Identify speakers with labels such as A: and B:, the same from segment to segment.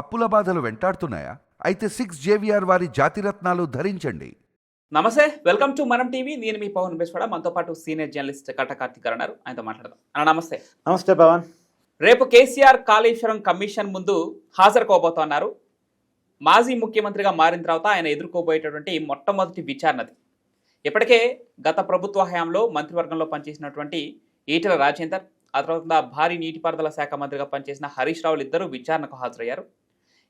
A: అప్పుల బాధలు వెంటాడుతున్నాయా? అయితే సిక్స్ జేవిఆర్ వారి జాతిరత్నాలు ధరించండి.
B: నమస్తే వెల్కమ్ టు మనం టీవీ. నేను మీ పవన్ బేస్వాడ మనతో పాటు సీనియర్ జర్నలిస్ట్ కట్ట కార్తిక్ గారు ఉన్నారు. ఆయనతో మాట్లాడదాం. అన్న నమస్తే.
C: నమస్తే పవన్.
B: రేపు కేసీఆర్ కాళేశ్వరం కమిషన్ ముందు హాజరు కాబోతున్నారు మాజీ ముఖ్యమంత్రిగా మారిన తర్వాత ఆయన ఎదుర్కోబోయేటటువంటి మొట్టమొదటి విచారణది ఇప్పటికే గత ప్రభుత్వ హయాంలో మంత్రివర్గంలో పనిచేసినటువంటి ఈటెల రాజేందర్ ఆ తర్వాత భారీ నీటిపారుదల శాఖ మంత్రిగా పనిచేసిన హరీష్ రావులు ఇద్దరు విచారణకు హాజరయ్యారు.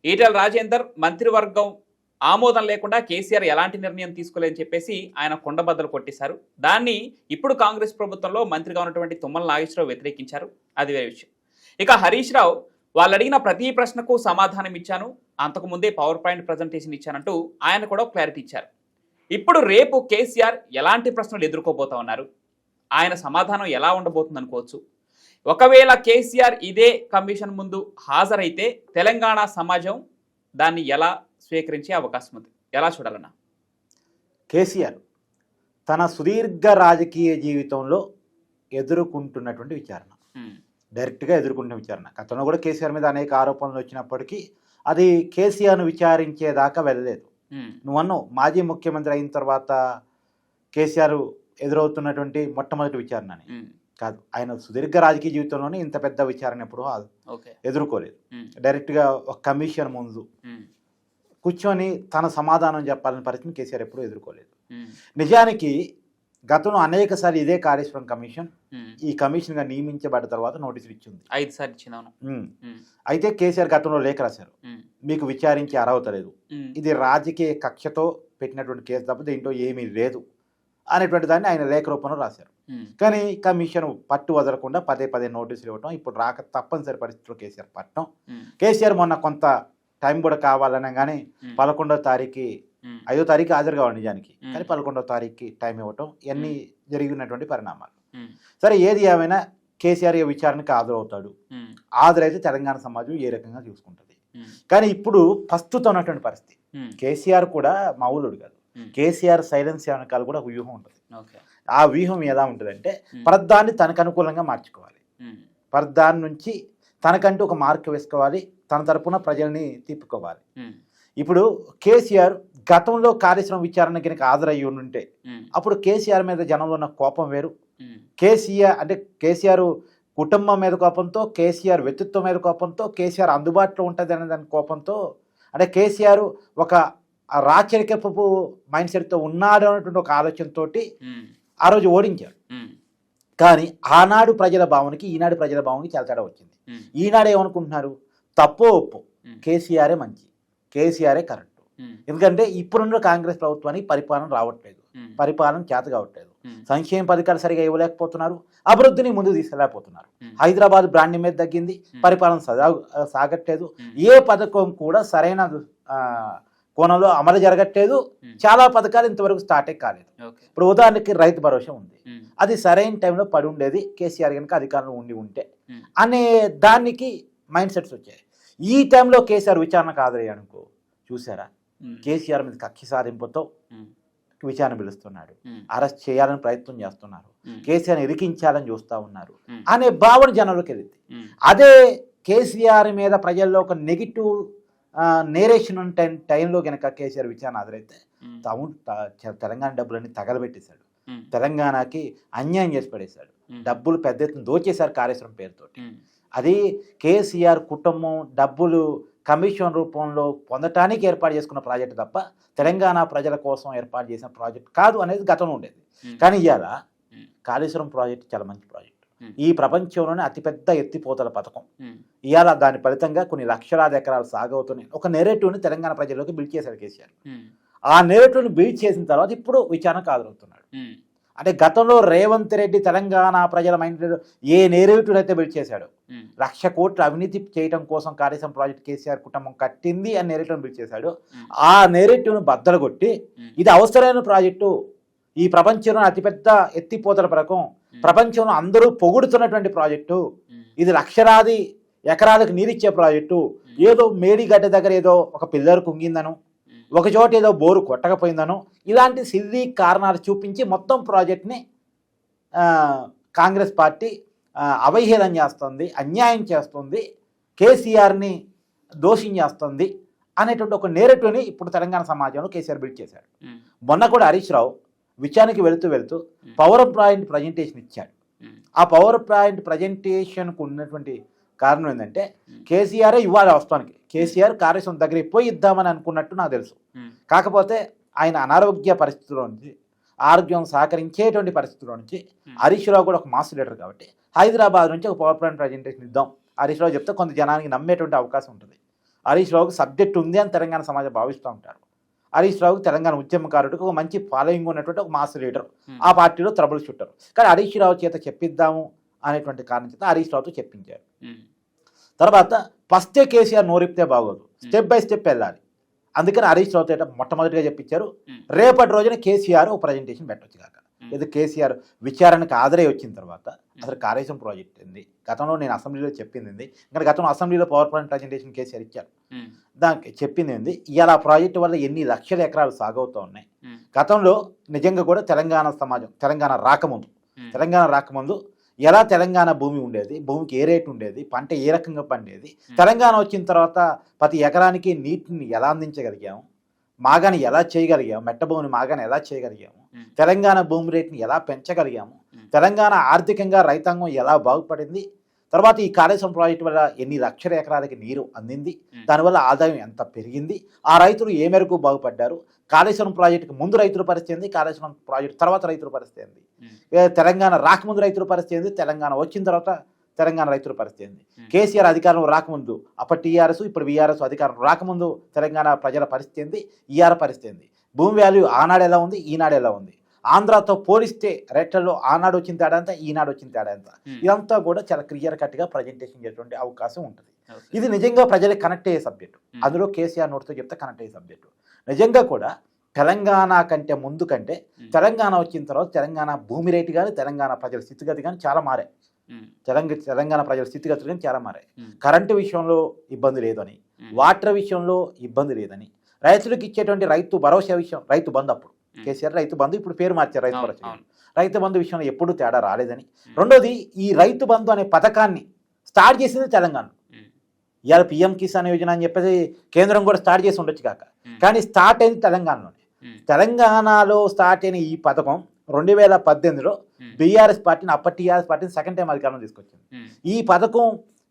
B: ఈటల రాజేందర్ మంత్రివర్గం ఆమోదం లేకుండా కేసీఆర్ ఎలాంటి నిర్ణయం తీసుకోలేదని చెప్పేసి ఆయన కొండబద్దలు కొట్టేశారు. దాన్ని ఇప్పుడు కాంగ్రెస్ ప్రభుత్వంలో మంత్రిగా ఉన్నటువంటి తుమ్మల నాగేశ్వరరావు వ్యతిరేకించారు. అది వేరే విషయం. ఇక హరీష్ రావు వాళ్ళు అడిగిన ప్రతి ప్రశ్నకు సమాధానం ఇచ్చాను. అంతకుముందే పవర్ పాయింట్ ప్రజెంటేషన్ ఇచ్చానంటూ ఆయన కూడా క్లారిటీ ఇచ్చారు. ఇప్పుడు రేపు కేసీఆర్ ఎలాంటి ప్రశ్నలు ఎదుర్కోబోతా ఉన్నారు? ఆయన సమాధానం ఎలా ఉండబోతుంది అనుకోవచ్చు ఒకవేళ కేసీఆర్ ఇదే కమిషన్ ముందు హాజరైతే తెలంగాణ సమాజం దాన్ని ఎలా స్వీకరించే అవకాశం ఉంది? ఎలా చూడాలన్నా?
C: కేసీఆర్ తన సుదీర్ఘ రాజకీయ జీవితంలో ఎదుర్కొంటున్నటువంటి విచారణ. డైరెక్ట్గా ఎదుర్కొంటున్న విచారణ. గతంలో కూడా కేసీఆర్ మీద అనేక ఆరోపణలు వచ్చినప్పటికీ అది కేసీఆర్ను విచారించేదాకా వెళ్ళలేదు. నువ్వు అన్నావు మాజీ ముఖ్యమంత్రి అయిన తర్వాత కేసీఆర్ ఎదురవుతున్నటువంటి మొట్టమొదటి విచారణ కాదు. ఆయన సుదీర్ఘ రాజకీయ జీవితంలోనే ఇంత పెద్ద విచారణ ఎప్పుడూ ఎదుర్కోలేదు. డైరెక్ట్గా ఒక కమిషన్ ముందు. కూర్చొని తన సమాధానం చెప్పాలని పరిస్థితిని కేసీఆర్ ఎప్పుడూ ఎదుర్కోలేదు. నిజానికి గతంలో అనేక సార్లు ఇదే కాళేశ్వరం కమిషన్. ఈ కమిషన్గా నియమించబడ్డ తర్వాత నోటీసులు ఇచ్చింది.
B: ఐదు సార్లు.
C: ఉమ్, అయితే కేసీఆర్ గతంలో లేఖ రాశారు. మీకు విచారించే అర్హత లేదు. ఇది రాజకీయ కక్షతో పెట్టినటువంటి కేసు తప్ప దీంట్లో ఏమీ లేదు. అనేటువంటి దాన్ని ఆయన లేఖ రూపంలో రాశారు. కానీ కమిషన్ పట్టు వదలకుండా పదే పదే నోటీసులు ఇవ్వటం ఇప్పుడు రాక తప్పనిసరి పరిస్థితుల్లో కేసీఆర్ పట్టడం. కేసీఆర్ మొన్న కొంత టైం కూడా కావాలన్నా కానీ పదకొండో తారీఖు ఐదో తారీఖు హాజరు కావాలి నిజానికి. కానీ పదకొండో తారీఖుకి టైం ఇవ్వటం ఇవన్నీ జరిగినటువంటి పరిణామాలు. సరే ఏది ఏమైనా కేసీఆర్ ఈ విచారణకు హాజరవుతాడు. హాజరైతే తెలంగాణ సమాజం ఏ రకంగా చూసుకుంటుంది. కానీ ఇప్పుడు ప్రస్తుతం ఉన్నటువంటి పరిస్థితి. కేసీఆర్ కూడా మామూలుడు కాదు. కేసీఆర్ సైలెన్స్ వెనకాల కూడా ఒక వ్యూహం ఉంటుంది. ఆ వ్యూహం ఎలా ఉంటుందంటే ప్రధాన్ని తనకు అనుకూలంగా మార్చుకోవాలి. ప్రధాని నుంచి తనకంటూ ఒక మార్క్ వేసుకోవాలి తన తరపున ప్రజల్ని తిప్పుకోవాలి. ఇప్పుడు కేసీఆర్ గతంలో కాళేశ్వరం విచారణ కనుక హాజరయ్యి
B: ఉమ్,
C: అప్పుడు కేసీఆర్ మీద జనంలో ఉన్న కోపం వేరు. కేసీఆర్ అంటే కేసీఆర్ కుటుంబం మీద కోపంతో కేసీఆర్ వ్యక్తిత్వం మీద కోపంతో కేసీఆర్ అందుబాటులో ఉంటుంది అనే దాని కోపంతో అంటే కేసీఆర్ ఒక రాచరికపు మైండ్ సెట్తో ఉన్నాడు అనేటువంటి ఒక ఆలోచనతోటి
B: ఉమ్,
C: ఆ రోజు ఓడించారు కానీ ఆనాడు ప్రజల భావనకి ఈనాడు ప్రజల భావనకి చాలా తేడా వచ్చింది. ఈనాడు ఏమనుకుంటున్నారు? తప్పో ఒప్పు. కేసీఆరే మంచి. కేసీఆరే కరెక్ట్. ఎందుకంటే ఇప్పుడున్న కాంగ్రెస్ ప్రభుత్వానికి పరిపాలన రావట్లేదు. పరిపాలన చేత కావట్లేదు. సంక్షేమ పథకాలు సరిగా ఇవ్వలేకపోతున్నారు. అభివృద్ధిని ముందుకు తీసుకెళ్ళలేకపోతున్నారు.
B: ఉమ్,
C: హైదరాబాద్ బ్రాండ్ మీద తగ్గింది. పరిపాలన సాగట్లేదు. ఏ పథకం కూడా సరైన ఆ, కోణంలో అమలు జరగట్లేదు.
B: ఉమ్,
C: చాలా పథకాలు ఇంతవరకు స్టార్టే కాలేదు. ఇప్పుడు ఉదాహరణకి రైతు భరోసా ఉంది.
B: ఉమ్,
C: అది సరైన టైంలో పడి ఉండేది. కేసీఆర్ కనుక అధికారంలో ఉండి ఉంటే.
B: ఉమ్,
C: అనే దానికి మైండ్ సెట్స్ వచ్చాయి. ఈ టైంలో కేసీఆర్ విచారణకు హాజరయ్యానుకో చూసారా? కేసీఆర్ మీద కక్ష సాధింపుతో విచారణ పిలుస్తున్నాడు. అరెస్ట్ చేయాలని ప్రయత్నం చేస్తున్నారు. కేసీఆర్ ఇరికించాలని చూస్తూ ఉన్నారు. అనే భావన జనంలోకి వెళ్ళింది. అదే కేసీఆర్ మీద ప్రజల్లో ఒక నెగిటివ్ నేరేషన్ టైం టైంలో కనుక కేసీఆర్ విచారణ హాజరైతే
B: ఉమ్,
C: తాము తెలంగాణ డబ్బులన్నీ తగలబెట్టేశాడు. తెలంగాణకి అన్యాయం చేసి పడేశాడు. డబ్బులు పెద్ద ఎత్తున దోచేశారు కాళేశ్వరం పేరుతోటి. అది కేసీఆర్ కుటుంబం డబ్బులు కమిషన్ రూపంలో పొందటానికి ఏర్పాటు చేసుకున్న ప్రాజెక్ట్ తప్ప తెలంగాణ ప్రజల కోసం ఏర్పాటు చేసిన ప్రాజెక్ట్ కాదు అనేది గతంలో ఉండేది. కానీ ఇవాళ కాళేశ్వరం ప్రాజెక్ట్ చాలా మంచి ప్రాజెక్ట్. ఈ ప్రపంచంలోనే అతిపెద్ద ఎత్తిపోతల పథకం. ఇవాళ దాని ఫలితంగా కొన్ని లక్షలాది ఎకరాలు సాగవుతున్నాయి. ఒక నెరేటివ్ని తెలంగాణ ప్రజల్లోకి బిల్డ్ చేశారు కేసీఆర్. ఆ నెరేటివ్ని బిల్డ్ చేసిన తర్వాత ఇప్పుడు విచారణకు హాజరవుతున్నాడు. అంటే గతంలో రేవంత్ రెడ్డి తెలంగాణ ప్రజల మైండ్ ఏ నేరేటివ్ అయితే బిల్డ్ చేశాడు? లక్ష కోట్లు అవినీతి చేయడం కోసం కాళేశ్వరం ప్రాజెక్ట్ కేసీఆర్ కుటుంబం కట్టింది అని నేరేటివ్ని బిల్డ్ చేశాడు. ఆ నేరేటివ్ను బద్దలు కొట్టి ఇది అవసరమైన ప్రాజెక్టు. ఈ ప్రపంచంలో అతిపెద్ద ఎత్తిపోతల పథకం. ప్రపంచంలో అందరూ పొగుడుతున్నటువంటి ప్రాజెక్టు. ఇది లక్షలాది ఎకరాలకు నీరిచ్చే ప్రాజెక్టు. ఏదో మేడిగడ్డ దగ్గర ఏదో ఒక పిల్లర్ కుంగిందను ఒక చోట ఏదో బోరు కొట్టకపోయిందను ఇలాంటి సిద్ధి కారణాలు చూపించి మొత్తం ప్రాజెక్ట్ని కాంగ్రెస్ పార్టీ అవహేళన చేస్తుంది అన్యాయం చేస్తుంది కేసీఆర్ని దోషం చేస్తుంది అనేటువంటి ఒక నేరేటివ్ని ఇప్పుడు తెలంగాణ సమాజంలో కేసీఆర్ బిల్డ్ చేశాడు. మొన్న కూడా హరీష్ రావు విచారణకి వెళుతూ వెళుతూ పవర్ పాయింట్ ప్రజెంటేషన్ ఇచ్చాడు. ఆ పవర్ పాయింట్ ప్రజెంటేషన్కు ఉన్నటువంటి కారణం ఏంటంటే కేసీఆరే ఇవ్వాలి వాస్తవానికి కేసీఆర్ కార్యక్రమం దగ్గరికి పోయి ఇద్దామని అనుకున్నట్టు నాకు తెలుసు. కాకపోతే ఆయన అనారోగ్య పరిస్థితుల్లో నుంచి ఆరోగ్యం సహకరించేటువంటి పరిస్థితుల్లో నుంచి హరీష్ రావు కూడా ఒక మాస్ లీడర్ కాబట్టి హైదరాబాద్ నుంచి ఒక పవర్ పాయింట్ ప్రజెంటేషన్ ఇద్దాం. హరీష్ రావు చెప్తే కొంత జనానికి నమ్మేటువంటి అవకాశం ఉంటుంది. హరీష్ రావుకి సబ్జెక్ట్ ఉంది అని తెలంగాణ సమాజం భావిస్తూ ఉంటారు. హరీష్ రావుకి తెలంగాణ ఉద్యమకారుడికి ఒక మంచి ఫాలోయింగ్ ఉన్నటువంటి ఒక మాస్ లీడర్. ఆ పార్టీలో ట్రబుల్ షూటర్ కానీ హరీష్ రావు చేత చెప్పిద్దాము అనేటువంటి కారణం చేత హరీష్ రావుతో చెప్పించారు. తర్వాత ఫస్టే కేసీఆర్ నోరిపితే బాగోదు. స్టెప్ బై స్టెప్ వెళ్ళాలి. అందుకని హరీష్ రావు చేత మొట్టమొదటిగా చెప్పించారు రేపటి రోజున కేసీఆర్ ఒక ప్రజెంటేషన్ పెట్టొచ్చు కాక. ఇది కేసీఆర్ విచారణకు హాజరై వచ్చిన తర్వాత అసలు కార్యక్రమం ప్రాజెక్ట్ ఉంది గతంలో నేను అసెంబ్లీలో చెప్పింది ఉంది ఇంకా గతంలో అసెంబ్లీలో పవర్ పాయింట్ ప్రజెంటేషన్ కేసీఆర్ ఇచ్చారు.
B: ఉమ్,
C: దానికి చెప్పింది ఉంది ఇవాళ ఆ ప్రాజెక్టు వల్ల ఎన్ని లక్షల ఎకరాలు సాగవుతూ ఉన్నాయి?
B: ఉమ్,
C: గతంలో నిజంగా కూడా తెలంగాణ సమాజం తెలంగాణ రాకముందు తెలంగాణ రాకముందు ఎలా తెలంగాణ భూమి ఉండేది? భూమికి ఏ రేటు ఉండేది? పంట ఏ రకంగా పండేది? తెలంగాణ వచ్చిన తర్వాత ప్రతి ఎకరానికి నీటిని ఎలా అందించగలిగాము? మాగాని ఎలా చేయగలిగాము? మెట్ట భూమిని మాగాని ఎలా చేయగలిగాము? తెలంగాణ భూమి రేటుని ఎలా పెంచగలిగాము. తెలంగాణ ఆర్థికంగా రైతాంగం ఎలా బాగుపడింది? తర్వాత ఈ కాళేశ్వరం ప్రాజెక్టు వల్ల ఎన్ని లక్షల ఎకరాలకి నీరు అందింది. దానివల్ల ఆదాయం ఎంత పెరిగింది? ఆ రైతులు ఏ మేరకు బాగుపడ్డారు? కాళేశ్వరం ప్రాజెక్టుకి ముందు రైతుల పరిస్థితి ఏంది? కాళేశ్వరం ప్రాజెక్టు తర్వాత రైతుల పరిస్థితి ఏంది? తెలంగాణ రాకముందు రైతుల పరిస్థితి ఏంది? తెలంగాణ వచ్చిన తర్వాత తెలంగాణ రైతుల పరిస్థితి ఏంది. కేసీఆర్ అధికారం రాకముందు అప్పటి టీఆర్ఎస్ ఇప్పుడు వీఆర్ఎస్ అధికారం రాకముందు తెలంగాణ ప్రజల పరిస్థితి ఏంది? ఈఆర్ పరిస్థితి ఏంది? భూమి వాల్యూ ఆనాడు ఎలా ఉంది? ఈనాడు ఎలా ఉంది? ఆంధ్రాతో పోలిస్తే రేట్లలో ఆనాడు వచ్చిన తేడా ఎంత? ఈనాడు వచ్చిన తేడా
B: ఉమ్,
C: ఇదంతా కూడా చాలా క్లియర్ కట్గా ప్రజెంటేషన్ చేసేటువంటి అవకాశం ఉంటుంది. ఇది నిజంగా ప్రజలకు కనెక్ట్ అయ్యే సబ్జెక్టు అందులో కేసీఆర్ నోటితో చెప్తే కనెక్ట్ అయ్యే సబ్జెక్టు నిజంగా కూడా తెలంగాణ కంటే ముందు కంటే తెలంగాణ వచ్చిన తర్వాత తెలంగాణ భూమి రేటు కానీ తెలంగాణ ప్రజల స్థితిగతి కానీ చాలా మారాయి. తెలంగాణ తెలంగాణ ప్రజల స్థితిగతులు చాలా మారాయి.
B: ఉమ్,
C: కరెంటు విషయంలో ఇబ్బంది లేదని
B: ఉమ్,
C: వాటర్ విషయంలో ఇబ్బంది లేదని రైతులకు ఇచ్చేటువంటి రైతు భరోసా విషయం రైతు బంధు అప్పుడు. కేసీఆర్ రైతు బంధు ఇప్పుడు పేరు మార్చారు రైతు భరోసా. రైతు బంధు విషయంలో ఎప్పుడూ తేడా రాలేదని. రెండోది ఈ రైతు బంధు అనే పథకాన్ని స్టార్ట్ చేసింది తెలంగాణ. ఇవాళ పిఎం కిసాన్ యోజన అని చెప్పేసి కేంద్రం కూడా స్టార్ట్ చేసి ఉండొచ్చు కాక. కానీ స్టార్ట్ అయింది తెలంగాణలోనే. తెలంగాణలో స్టార్ట్ అయిన ఈ పథకం రెండు వేల పద్దెనిమిదిలో బీఆర్ఎస్ పార్టీని అప్పటి టీఆర్ఎస్ పార్టీని సెకండ్ టైం అధికారంలో తీసుకొచ్చింది. ఈ పథకం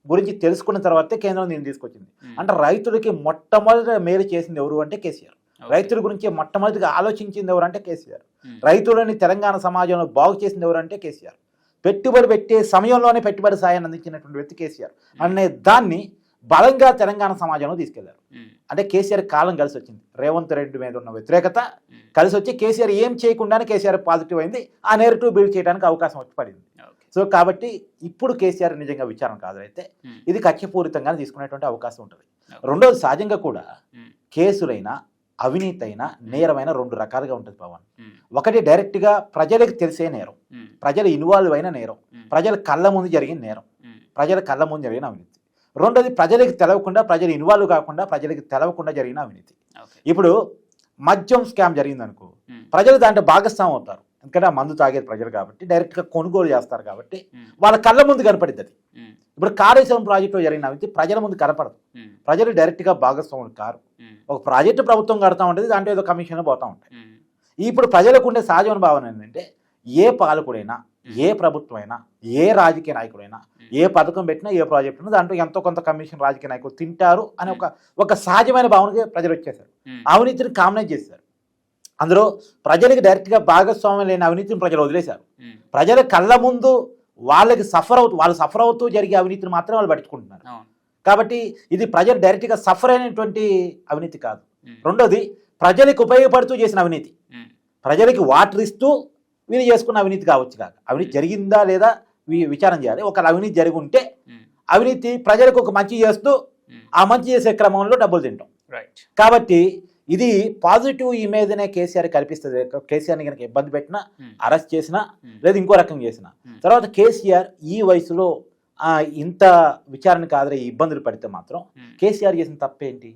C: గురించి తెలుసుకున్న తర్వాతే కేంద్రం దీన్ని తీసుకొచ్చింది. అంటే రైతులకి మొట్టమొదటి మేలు చేసింది ఎవరు అంటే కేసీఆర్. రైతుల గురించి మొట్టమొదటిగా ఆలోచించింది ఎవరు అంటే కేసీఆర్. రైతులని తెలంగాణ సమాజంలో బాగు చేసింది ఎవరు అంటే కేసీఆర్. పెట్టుబడి పెట్టే సమయంలోనే పెట్టుబడి సాయాన్ని అందించినటువంటి వ్యక్తి కేసీఆర్. అనే దాన్ని బలంగా తెలంగాణ సమాజంలో
B: తీసుకెళ్ళారు.
C: అంటే కేసీఆర్ కాలం కలిసి వచ్చింది. రేవంత్ రెడ్డి మీద ఉన్న వ్యతిరేకత కలిసి వచ్చి కేసీఆర్ ఏం చేయకుండానే కేసీఆర్ పాజిటివ్ అయింది. ఆ నెరేటివ్ బిల్డ్ చేయడానికి అవకాశం వచ్చి పడింది. సో కాబట్టి ఇప్పుడు కేసీఆర్ నిజంగా విచారణ కాదైతే
B: ఉమ్,
C: ఇది కక్షపూరితంగానే తీసుకునేటువంటి అవకాశం ఉంటుంది. రెండోది సహజంగా కూడా కేసులైనా అవినీతి అయినా నేరమైన రెండు రకాలుగా ఉంటుంది పవన్. ఒకటి డైరెక్ట్గా ప్రజలకు తెలిసే నేరం. ప్రజలు ఇన్వాల్వ్ అయిన నేరం. ప్రజల కళ్ళ ముందు జరిగిన నేరం. ప్రజల కళ్ళ ముందు జరిగిన అవినీతి. రెండోది ప్రజలకు తెలవకుండా ప్రజలు ఇన్వాల్వ్ కాకుండా ప్రజలకు తెలవకుండా జరిగిన అవినీతి. ఇప్పుడు మద్యం స్కామ్ జరిగింది అనుకో ప్రజలు దాంట్లో భాగస్వామి అవుతారు. ఎందుకంటే ఆ మందు తాగేది ప్రజలు కాబట్టి డైరెక్ట్గా కొనుగోలు చేస్తారు కాబట్టి వాళ్ళ కళ్ళ ముందు కనపడింది అది. ఇప్పుడు కాళేశ్వరం ప్రాజెక్టులో జరిగిన అవినీతి ప్రజల ముందు కనపడదు. ప్రజలు డైరెక్ట్గా భాగస్వాములు కారు. ఒక ప్రాజెక్టు ప్రభుత్వం కడతా ఉంటుంది దాంట్లో ఏదో కమిషన్ పోతూ ఉంటాయి ఇప్పుడు ప్రజలకు ఉండే సహజమైన భావన ఏంటంటే ఏ పాలకుడైనా ఏ ప్రభుత్వమైనా ఏ రాజకీయ నాయకుడైనా ఏ పథకం పెట్టినా ఏ ప్రాజెక్ట్ ఉన్నా దాంట్లో ఎంతో కొంత కమిషన్ రాజకీయ నాయకులు తింటారు అనే ఒక ఒక సహజమైన భావనకి ప్రజలు వచ్చేసారు అవినీతిని కామనైజ్ చేశారు. అందులో ప్రజలకు డైరెక్ట్గా భాగస్వామ్యం లేని అవినీతిని ప్రజలు వదిలేశారు. ప్రజల కళ్ళ ముందు వాళ్ళకి సఫర్ అవుతూ వాళ్ళు సఫర్ అవుతూ జరిగే అవినీతిని మాత్రమే వాళ్ళు పట్టుకుంటున్నారు. కాబట్టి ఇది ప్రజలు డైరెక్ట్గా సఫర్ అయినటువంటి అవినీతి కాదు. రెండోది ప్రజలకు ఉపయోగపడుతూ చేసిన అవినీతి. ప్రజలకి వాటర్ ఇస్తూ వీళ్ళు చేసుకున్న అవినీతి కావచ్చు కాక. అవినీతి జరిగిందా లేదా వి- విచారణ చేయాలి. ఒక అవినీతి జరిగి ఉంటే అవినీతి ప్రజలకు ఒక మంచి చేస్తూ ఆ మంచి చేసే క్రమంలో డబ్బులు తింటాం.
B: రైట్
C: కాబట్టి ఇది పాజిటివ్ ఇమేజ్నే కేసీఆర్ కల్పిస్తుంది. కేసీఆర్ని కనుక ఇబ్బంది పెట్టినా అరెస్ట్ చేసినా లేదా ఇంకో రకం చేసినా. తర్వాత కేసీఆర్ ఈ వయసులో ఆ, ఇంత విచారణకు ఆదరై ఇబ్బందులు పడితే మాత్రం కేసీఆర్ చేసిన తప్పేంటి?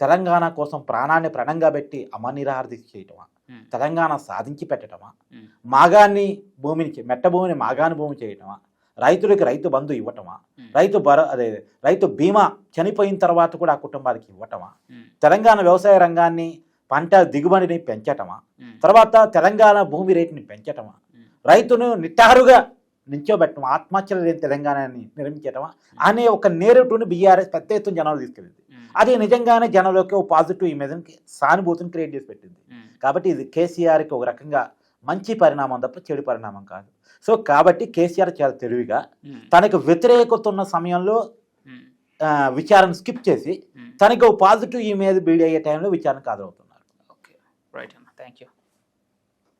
C: తెలంగాణ కోసం ప్రాణాన్ని ప్రణంగా పెట్టి అమనిరాహార దీక్ష చేయటమా? తెలంగాణ సాధించి పెట్టటమా?
B: ఉమ్,
C: మాగాన్ని భూమిని మెట్ట భూమిని మాగాని భూమి చేయటమా? రైతులకి రైతు బంధు ఇవ్వటమా? రైతు భర అదే రైతు బీమా చనిపోయిన తర్వాత కూడా ఆ కుటుంబానికి ఇవ్వటమా? తెలంగాణ వ్యవసాయ రంగాన్ని పంట దిగుబడిని పెంచటమా? తర్వాత తెలంగాణ భూమి రేటుని పెంచటమా? రైతును నిట్టారుగా నించోబెట్టడం ఆత్మహత్యలు లేని తెలంగాణని నిర్మించటమా? అనే ఒక నేరేటుని బీఆర్ఎస్ పెద్ద ఎత్తున జనాలు తీసుకెళ్ళింది. అది నిజంగానే జనంలోకి ఒక పాజిటివ్ ఇమేజ్కి సానుభూతిని క్రియేట్ చేసి పెట్టింది. కాబట్టి ఇది కేసీఆర్కి ఒక రకంగా మంచి పరిణామం తప్ప చెడు పరిణామం కాదు. సో కాబట్టి కేసీఆర్ చాలా తెలివిగా తనకు వ్యతిరేకత ఉన్న సమయంలో విచారణ స్కిప్ చేసి. తనకు పాజిటివ్ ఇమేజ్ బిల్డ్ అయ్యే టైంలో విచారణకు హాజరవుతున్నారు.
B: ఓకే. రైట్ అన్న. Thank you